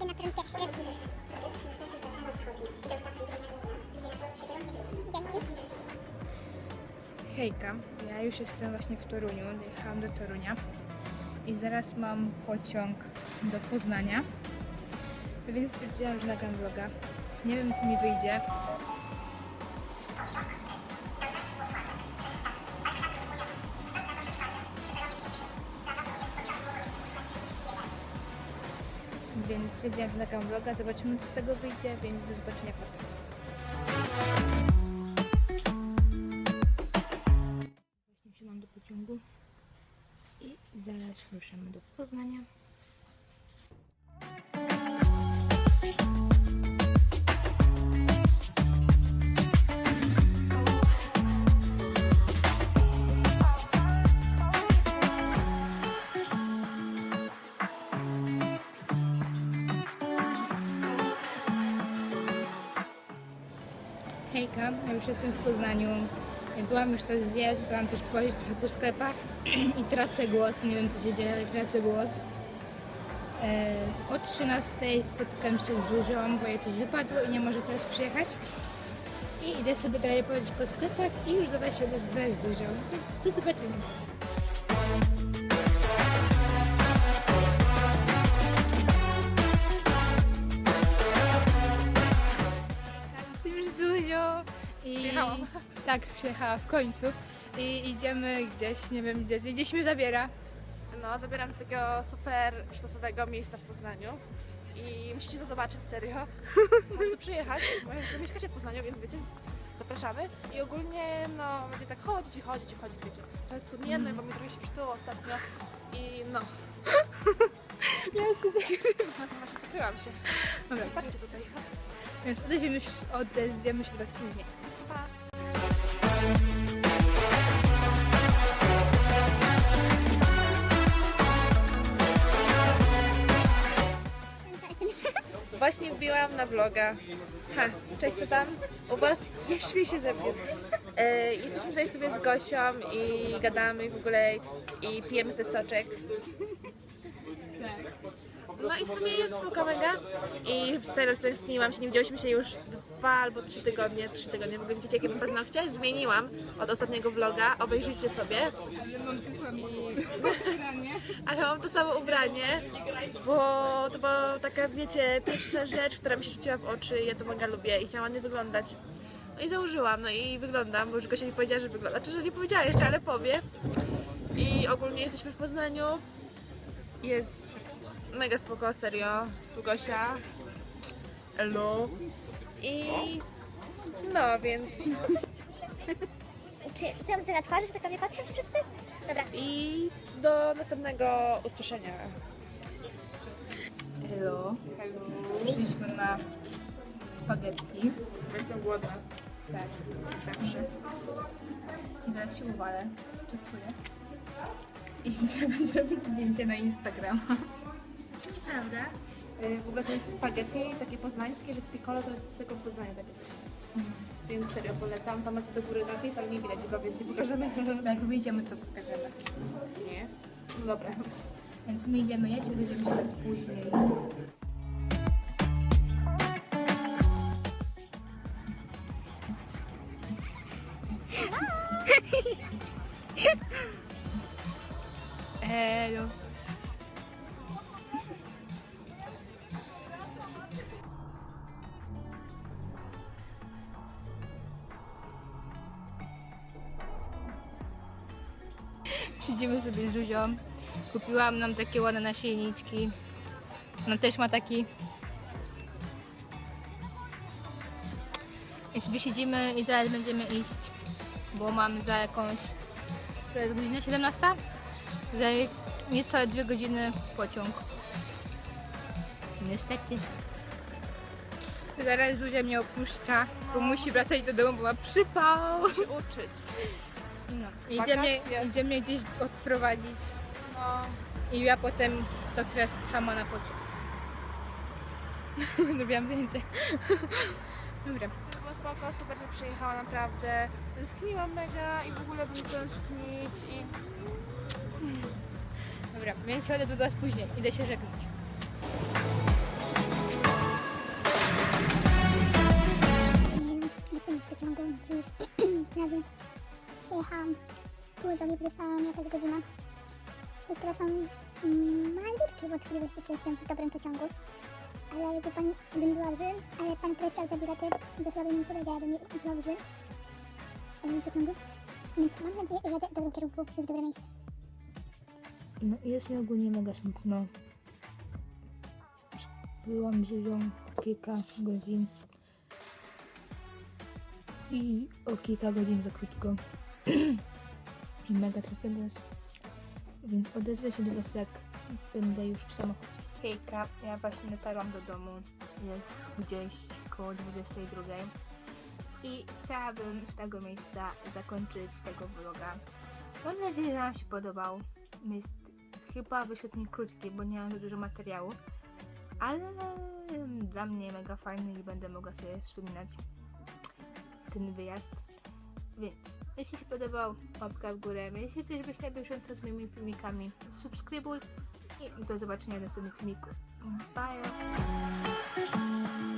Idę na prąd pierwszy. Hejka, ja już jestem właśnie w Toruniu, dojechałam do Torunia i zaraz mam pociąg do Poznania, więc stwierdziłam, że nagram vloga. Nie wiem, co mi wyjdzie. Więc stwierdziłam, że nagram vloga, zobaczymy, co z tego wyjdzie, więc do zobaczenia potem. Właśnie wsiadłam do pociągu i zaraz ruszamy do Poznania. Ja już jestem w Poznaniu. Byłam już coś zjeść, byłam też pojeść trochę po sklepach i tracę głos. Nie wiem co się dzieje, ale tracę głos. E, o 13 spotykam się z Zuzią, bo jej coś wypadło i nie może teraz przyjechać. I idę sobie dalej pojeździć po sklepach i już do Was się z Zuzią. Więc do zobaczenia. Tak, przyjechała w końcu i idziemy gdzieś, nie wiem gdzie, gdzieś mnie zabiera. No, zabieram do takiego super sztosowego miejsca w Poznaniu i musicie to zobaczyć, serio. Możecie przyjechać, bo jeszcze mieszkacie w Poznaniu, więc wiecie, zapraszamy. I ogólnie, no, będzie tak chodzić i chodzić i chodzić, wiecie. Trochę schudniemy, bo mi trochę się przytyło ostatnio i no, Ja się zagrywam. właśnie zakryłam się. Dobra, Patrzcie tutaj. więc odezwiemy się, odezwiemy się do Was później. Właśnie wbiłam na vloga. Ha, cześć, co tam? U was? Ja śmieję się ze mnie. E, jesteśmy tutaj sobie z Gosią i gadamy w ogóle i pijemy sobie soczek. No i w sumie jest spoko mega i w serio stęskniłam się, nie widziałyśmy się już dwa albo trzy tygodnie, trzy tygodnie, w ogóle widzicie jakie mam paznokcie? Zmieniłam od ostatniego vloga, obejrzyjcie sobie. Mam to samo ubranie. Ale mam to samo ubranie, bo to była taka, wiecie, pierwsza rzecz, która mi się rzuciła w oczy ja to mega lubię i chciałam ładnie wyglądać. No i założyłam, no i wyglądam, bo już Gosia mi powiedziała, że wygląda, czy że nie powiedziała jeszcze, ale powie. I ogólnie jesteśmy w Poznaniu. Jest mega spoko, serio. Tu Gosia. Hello. I no, więc Czy, co ja mam na twarzy, że tak na mnie patrzą ci wszyscy? Dobra. i do następnego usłyszenia. Hello. Hello. Przyszliśmy na spaghetti. Jestem głodna. Tak, zawsze. I zaraz się uwalę. Dziękuję. I robić zdjęcie na Instagrama. Prawda? W ogóle to jest spaghetti takie poznańskie, że z piccolo to jest tylko w Poznaniu takie coś. Więc serio polecam. Tam macie do góry napis, ale nie widać go, więc nie pokażemy. Jak wyjdziemy, to pokażemy. Nie. No dobra. Więc my idziemy jeść, odejdziemy się raz później. Hello. Siedzimy sobie z Zuzią. Kupiłam nam takie ładne nasienniczki. Ona też ma taki. I sobie siedzimy i zaraz będziemy iść, bo mamy za jakąś. To jest godzina 17? Za niecałe dwie godziny pociąg. Niestety. Zaraz Zuzia mnie opuszcza, bo musi wracać do domu, bo ma przypał. Się uczyć. No. Idziemy, Wakacje. idziemy gdzieś odprowadzić No. i ja potem dotrę sama na pociąg. Zrobiłam zdjęcie. Dobra. Było spoko, super, że przyjechała naprawdę. Tęskniłam mega i w ogóle bym tęsknić i Dobra, więc chodzę do Was później. Idę się żegnać. Jestem w pociągu, już prawie przyjechałam. Półżowie dostałam jakaś godzina. I teraz mam mm, malutkie wątpliwości, czy jestem w dobrym pociągu. Ale jakby pan, bym była w złym, ale pan prestał za bilety, bo chyba by mi powiedziała, bym była w złym em, pociągu. Więc mam nadzieję, że jadę w dobrym kierunku, w dobre miejsce. No jest mi ogólnie mega smutno. Byłam z Zuzią kilka godzin. I o kilka godzin za krótko. Mega tracę głos. Więc odezwę się do Was jak będę już w samochodzie. Hejka, ja właśnie dotarłam do domu. Jest gdzieś koło 22. I chciałabym z tego miejsca zakończyć tego vloga. Mam nadzieję, że Wam się podobał. Jest chyba wyszedł mi krótki, bo nie mam za dużo materiału, ale dla mnie mega fajny i będę mogła sobie wspominać ten wyjazd. Więc jeśli się podobał, łapka w górę. Jeśli chcesz być na bieżąco z moimi filmikami, subskrybuj i do zobaczenia w następnym filmiku. Bye!